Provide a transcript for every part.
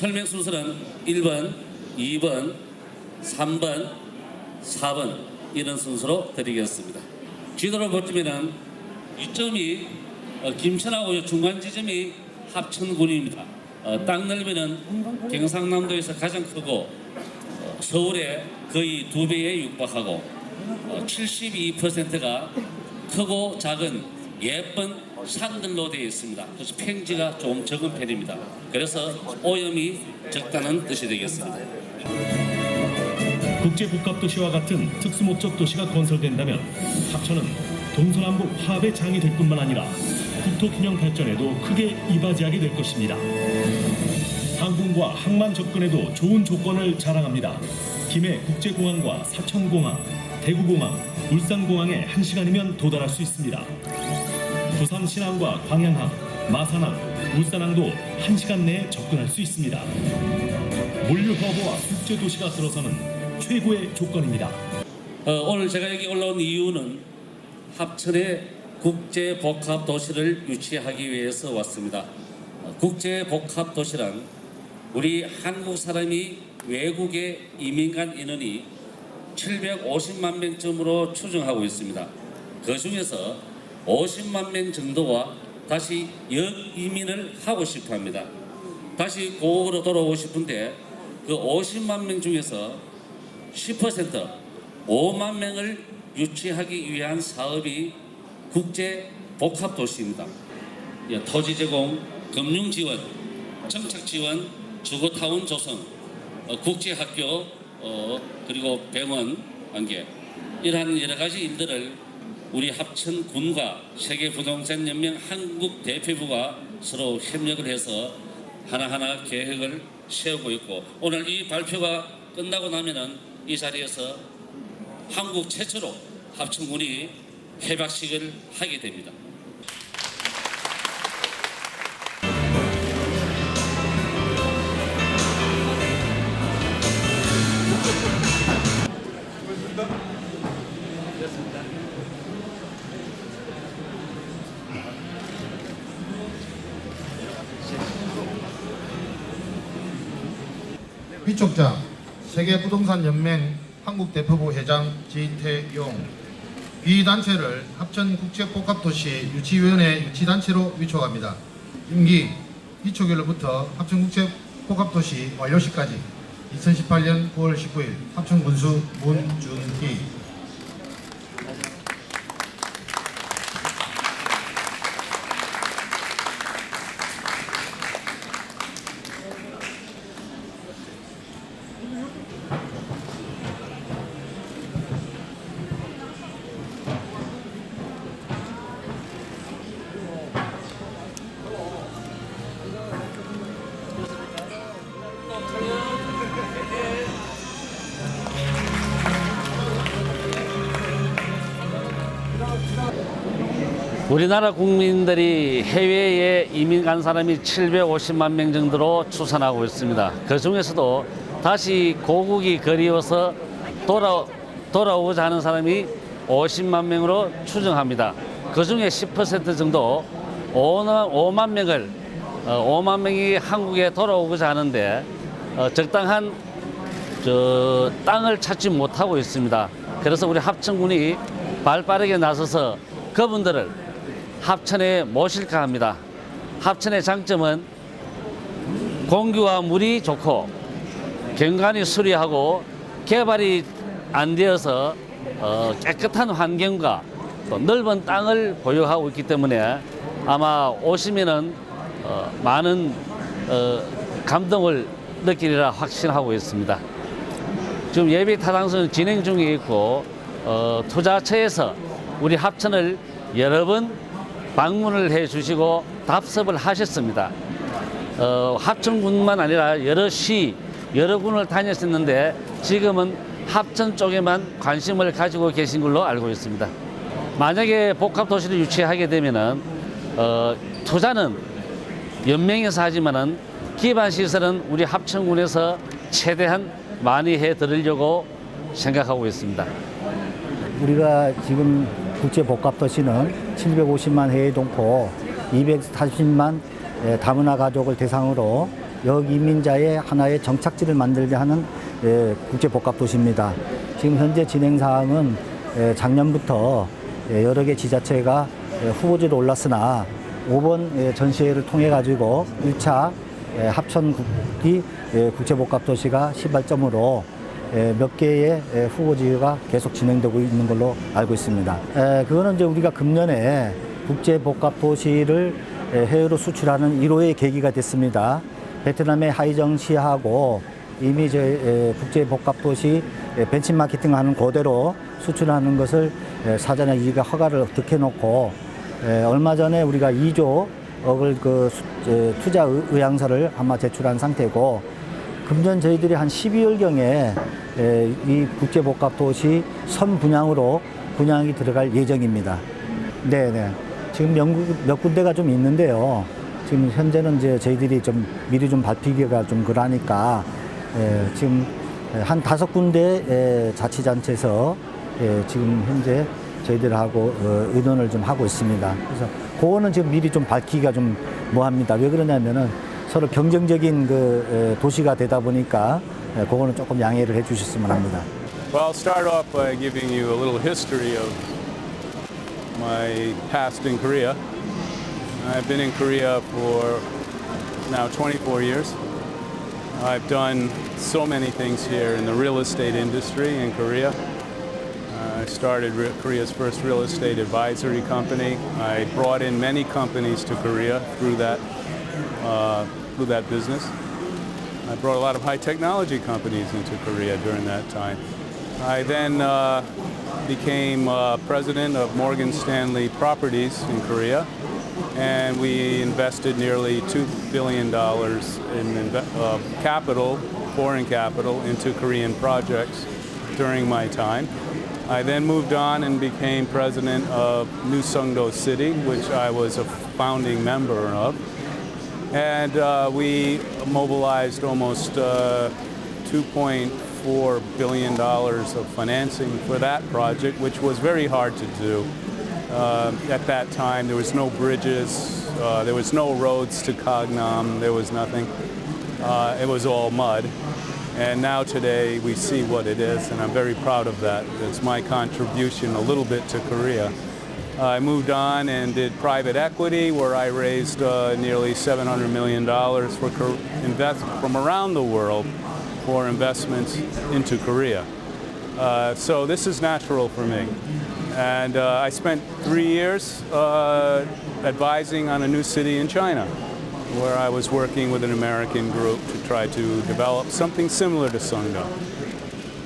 설명 순서는 1번, 2번, 3번, 4번 이런 순서로 드리겠습니다. 지도를 보시면은 이점이 어, 김천하고 중간 지점이 합천군입니다. 어, 땅 넓이는 경상남도에서 가장 크고 어, 서울의 거의 두 배에 육박하고 어, 72%가 크고 작은 예쁜 산들로 되어 있습니다. 그래서 평지가 좀 적은 편입니다. 그래서 오염이 적다는 뜻이 되겠습니다. 국제복합도시와 같은 특수목적 도시가 건설된다면 합천은 동서남북 화합의 장이 될 뿐만 아니라 국토균형 발전에도 크게 이바지하게 될 것입니다. 항공과 항만 접근에도 좋은 조건을 자랑합니다. 김해 국제공항과 사천공항, 대구공항, 울산공항에 1시간이면 도달할 수 있습니다. 부산 신항과 광양항, 마산항, 울산항도 1시간 내에 접근할 수 있습니다. 물류 허브와 국제 도시가 들어서는 최고의 조건입니다. 어, 오늘 제가 여기 올라온 이유는 합천에 국제 복합 도시를 유치하기 위해서 왔습니다. 어, 국제 복합 도시란 우리 한국 사람이 외국에 이민 간 인원이 750만 명쯤으로 추정하고 있습니다. 그 중에서 50만 명 정도가 다시 역이민을 하고 싶어 합니다. 다시 고국으로 돌아오고 싶은데 그 50만 명 중에서 10% 5만 명을 유치하기 위한 사업이 국제 복합 도시입니다. 예, 토지 제공, 금융 지원, 정착 지원, 주거 타운 조성, 어, 국제 학교, 어, 그리고 병원 관계 이러한 여러 가지 일들을 우리 합천 군과 세계 부동산 연맹 한국 대표부가 서로 협력을 해서 하나하나 계획을 세우고 있고 오늘 이 발표가 끝나고 나면은 이 자리에서 한국 최초로 합천군이 개박식을 하게 됩니다. 위촉장 세계부동산연맹 한국대표부 회장 지태용 이 단체를 합천국제복합도시 유치위원회 유치단체로 위촉합니다. 임기 위촉일로부터 합천국제복합도시 완료시까지 2018년 9월 19일 합천군수 문준희 우리나라 국민들이 해외에 이민 간 사람이 750만 명 정도로 추산하고 있습니다. 그 중에서도 다시 고국이 그리워서 돌아, 돌아오고자 하는 사람이 50만 명으로 추정합니다. 그 중에 10% 정도 5만, 5만 명을 어, 5만 명이 한국에 돌아오고자 하는데 어, 적당한 저 땅을 찾지 못하고 있습니다. 그래서 우리 합천군이 발빠르게 나서서 그분들을 합천에 모실까 합니다. 합천의 장점은 공기와 물이 좋고 경관이 수리하고 개발이 안 되어서 어, 깨끗한 환경과 또 넓은 땅을 보유하고 있기 때문에 아마 오시면은 어, 많은 어, 감동을 느끼리라 확신하고 있습니다. 지금 예비 타당선 진행 중에 있고 어, 투자처에서 우리 합천을 여러 번 방문을 해 주시고 답습을 하셨습니다. 어, 합천군만 아니라 여러 시, 여러 군을 다녔었는데 지금은 합천 쪽에만 관심을 가지고 계신 걸로 알고 있습니다. 만약에 복합 도시를 유치하게 되면은 어, 투자는 연맹에서 하지만은 기반 시설은 우리 합천군에서 최대한 많이 해 드리려고 생각하고 있습니다. 우리가 지금 국제 복합 도시는 750만 해외 동포, 240만 예, 다문화 가족을 대상으로 여기민자의 하나의 정착지를 만들게 하는 예, 국제복합도시입니다. 지금 현재 진행 사항은 예, 작년부터 예, 여러 개 지자체가 예, 후보지로 올랐으나 5번 예, 전시회를 통해 가지고 1차 예, 합천국이 예, 국제복합도시가 시발점으로 예, 몇 개의 예, 후보지가 계속 진행되고 있는 걸로 알고 있습니다. 에, 그거는 이제 우리가 금년에 국제복합도시를 예, 해외로 수출하는 1호의 계기가 됐습니다. 베트남의 하이정시하고 이미 저 예, 국제복합도시 예, 벤치마케팅을 하는 그대로 수출하는 것을 예, 사전에 이가 허가를 득해 놓고 예, 얼마 전에 우리가 2조 억을 그 투자 의- 의향서를 아마 제출한 상태고 금년 저희들이 한 12월경에 이 국제복합도시 선 분양으로 분양이 들어갈 예정입니다. 네네. 지금 영국 몇 군데가 좀 있는데요. 지금 현재는 이제 저희들이 좀 미리 좀 밝히기가 좀 그러니까 예, 지금 한 다섯 군데 예, 자치단체에서 예, 지금 현재 저희들하고 어, 의논을 좀 하고 있습니다. 그래서 그거는 지금 미리 좀 밝히기가 좀 뭐합니다. 왜 그러냐면은 서로 경쟁적인 그 에, 도시가 되다 보니까 에, 그거는 조금 양해를 해주셨으면 합니다. Well, I'll start off by giving you a little history of my past in Korea. I've been in Korea for now 24 years. I've done so many things here in the real estate industry in Korea. I started re- Korea's first real estate advisory company. I brought in many companies to Korea through that uh, through that business. I brought a lot of high technology companies into Korea during that time. I then uh, became uh, president of Morgan Stanley Properties in Korea, and we invested nearly $2 billion in uh, capital, foreign capital, into Korean projects during my time. I then moved on and became president of New Sungdo City, which I was a founding member of and uh, we mobilized almost uh, 2.4 billion dollars of financing for that project, which was very hard to do. Uh, at that time, there was no bridges, uh, there was no roads to Cognam, there was nothing. Uh, it was all mud. And now today we see what it is, and I'm very proud of that. It's my contribution a little bit to Korea. I moved on and did private equity, where I raised uh, nearly $700 million for invest from around the world for investments into Korea. Uh, so this is natural for me. And uh, I spent three years uh, advising on a new city in China, where I was working with an American group to try to develop something similar to Sungdo.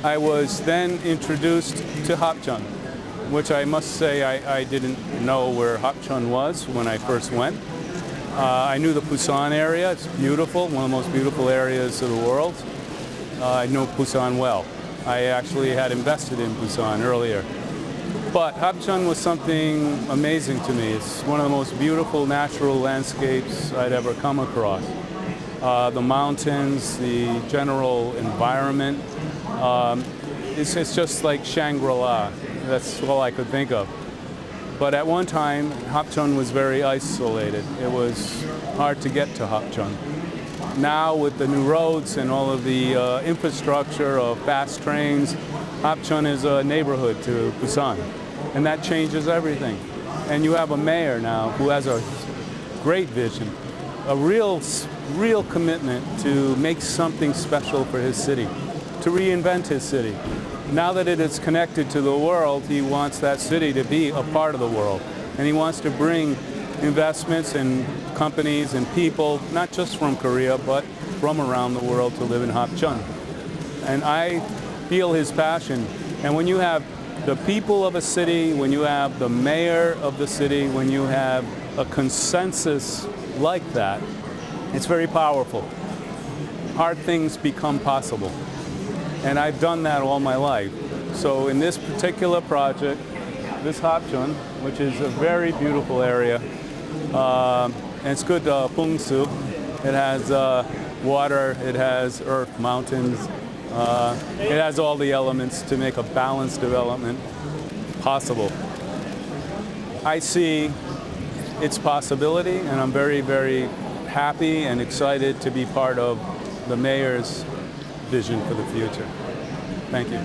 I was then introduced to Hapchun, which I must say I, I didn't know where Hapchun was when I first went. Uh, I knew the Busan area. It's beautiful, one of the most beautiful areas of the world. Uh, I know Busan well. I actually had invested in Busan earlier. But Hapchun was something amazing to me. It's one of the most beautiful natural landscapes I'd ever come across. Uh, the mountains, the general environment. Um, it's, it's just like Shangri-La. That's all I could think of. But at one time, Hapchun was very isolated. It was hard to get to Hapchun. Now, with the new roads and all of the uh, infrastructure of fast trains, Hapchun is a neighborhood to Busan. And that changes everything. And you have a mayor now who has a great vision, a real, real commitment to make something special for his city, to reinvent his city. Now that it is connected to the world, he wants that city to be a part of the world. And he wants to bring investments and companies and people, not just from Korea, but from around the world to live in Hapchun. And I feel his passion. And when you have the people of a city, when you have the mayor of the city, when you have a consensus like that, it's very powerful. Hard things become possible. And I've done that all my life. So in this particular project, this Hapchun, which is a very beautiful area, um, and it's good uh, pungsu. It has uh, water, it has earth, mountains. Uh, it has all the elements to make a balanced development possible. I see its possibility, and I'm very, very happy and excited to be part of the mayor's vision for the future. Thank you.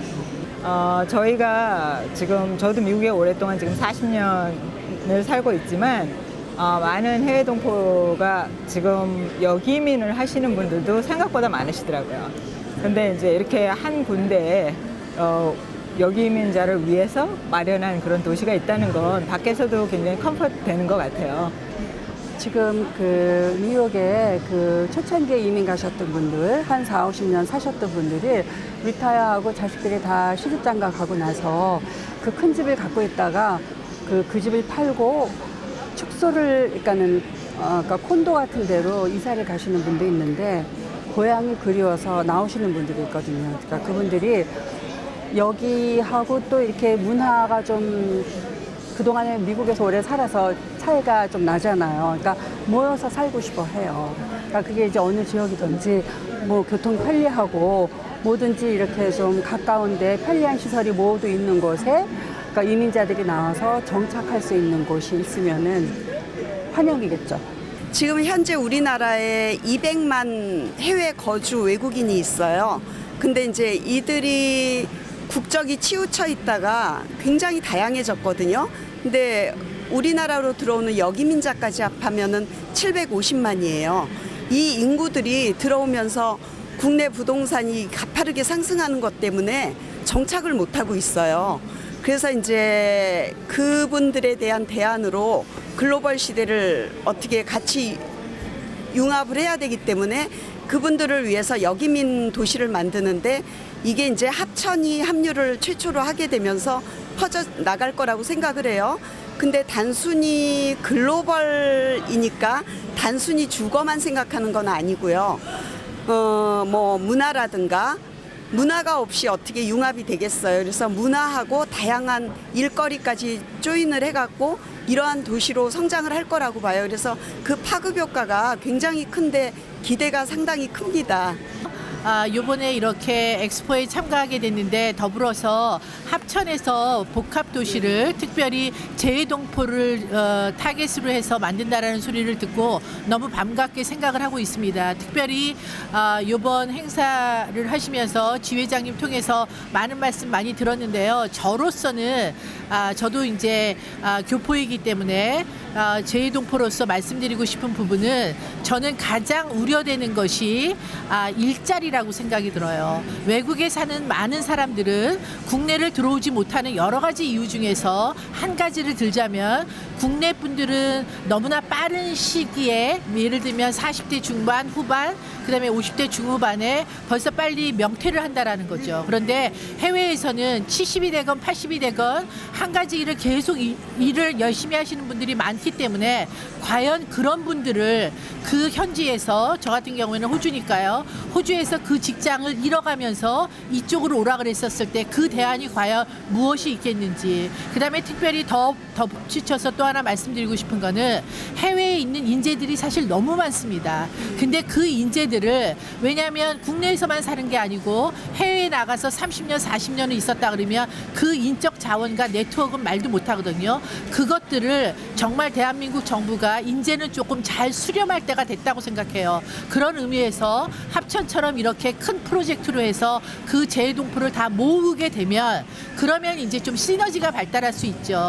어, 저희가 지금 저도 미국에 오랫동안 지금 40년을 살고 있지만 어, 많은 해외 동포가 지금 여기민을 하시는 분들도 생각보다 많으시더라고요. 근데 이제 이렇게 한 군데에 어, 여기민자를 위해서 마련한 그런 도시가 있다는 건 밖에서도 굉장히 컴포트 되는 것 같아요. 지금 그 뉴욕에 그 초창기에 이민 가셨던 분들 한 4, 50년 사셨던 분들이 리타이어하고 자식들이 다 시집장가 가고 나서 그 큰 집을 갖고 있다가 그, 그 집을 팔고 축소를 그러니까는 어, 그러니까 콘도 같은 데로 이사를 가시는 분도 있는데 고향이 그리워서 나오시는 분들이 있거든요. 그러니까 그분들이 여기하고 또 이렇게 문화가 좀 그동안에 미국에서 오래 살아서 차이가 좀 나잖아요. 그러니까 모여서 살고 싶어 해요. 그러니까 그게 이제 어느 지역이든지 뭐 교통 편리하고 뭐든지 이렇게 좀 가까운데 편리한 시설이 모두 있는 곳에 그러니까 이민자들이 나와서 정착할 수 있는 곳이 있으면은 환영이겠죠. 지금 현재 우리나라에 200만 해외 거주 외국인이 있어요. 근데 이제 이들이 국적이 치우쳐 있다가 굉장히 다양해졌거든요. 근데 우리나라로 들어오는 여기민자까지 합하면은 750만이에요. 이 인구들이 들어오면서 국내 부동산이 가파르게 상승하는 것 때문에 정착을 못하고 있어요. 그래서 이제 그분들에 대한 대안으로 글로벌 시대를 어떻게 같이 융합을 해야 되기 때문에 그분들을 위해서 여기민 도시를 만드는데 이게 이제 합천이 합류를 최초로 하게 되면서 퍼져 나갈 거라고 생각을 해요. 근데 단순히 글로벌이니까 단순히 주거만 생각하는 건 아니고요. 어, 뭐 문화라든가 문화가 없이 어떻게 융합이 되겠어요. 그래서 문화하고 다양한 일거리까지 조인을 해갖고 이러한 도시로 성장을 할 거라고 봐요. 그래서 그 파급 효과가 굉장히 큰데 기대가 상당히 큽니다. 아, 요번에 이렇게 엑스포에 참가하게 됐는데 더불어서 합천에서 복합 도시를 특별히 재해동포를 어, 타겟으로 해서 만든다라는 소리를 듣고 너무 반갑게 생각을 하고 있습니다. 특별히 아, 요번 행사를 하시면서 지회장님 통해서 많은 말씀 많이 들었는데요. 저로서는 아, 저도 이제 아, 교포이기 때문에 아, 재해동포로서 말씀드리고 싶은 부분은 저는 가장 우려되는 것이 아, 일자리 라고 생각이 들어요. 외국에 사는 많은 사람들은 국내를 들어오지 못하는 여러 가지 이유 중에서 한 가지를 들자면 국내 분들은 너무나 빠른 시기에 예를 들면 40대 중반 후반 그다음에 50대 중후반에 벌써 빨리 명퇴를 한다라는 거죠. 그런데 해외에서는 70이 되건 80이 되건 한 가지 일을 계속 이- 일을 열심히 하시는 분들이 많기 때문에 과연 그런 분들을 그 현지에서 저 같은 경우에는 호주니까요. 호주에서 그 직장을 잃어가면서 이쪽으로 오라 그랬었을 때 그 대안이 과연 무엇이 있겠는지. 그다음에 특별히 더 덧붙여서 또 하나 말씀드리고 싶은 거는 해외에 있는 인재들이 사실 너무 많습니다. 근데 그 인재들을 왜냐하면 국내에서만 사는 게 아니고 해외에 나가서 30년, 40년을 있었다 그러면 그 인적 자원과 네트워크는 말도 못 하거든요. 그것들을 정말 대한민국 정부가 인재는 조금 잘 수렴할 때가 됐다고 생각해요. 그런 의미에서 합천처럼 이렇게 큰 프로젝트로 해서 그 재해 동포를 다 모으게 되면 그러면 이제 좀 시너지가 발달할 수 있죠.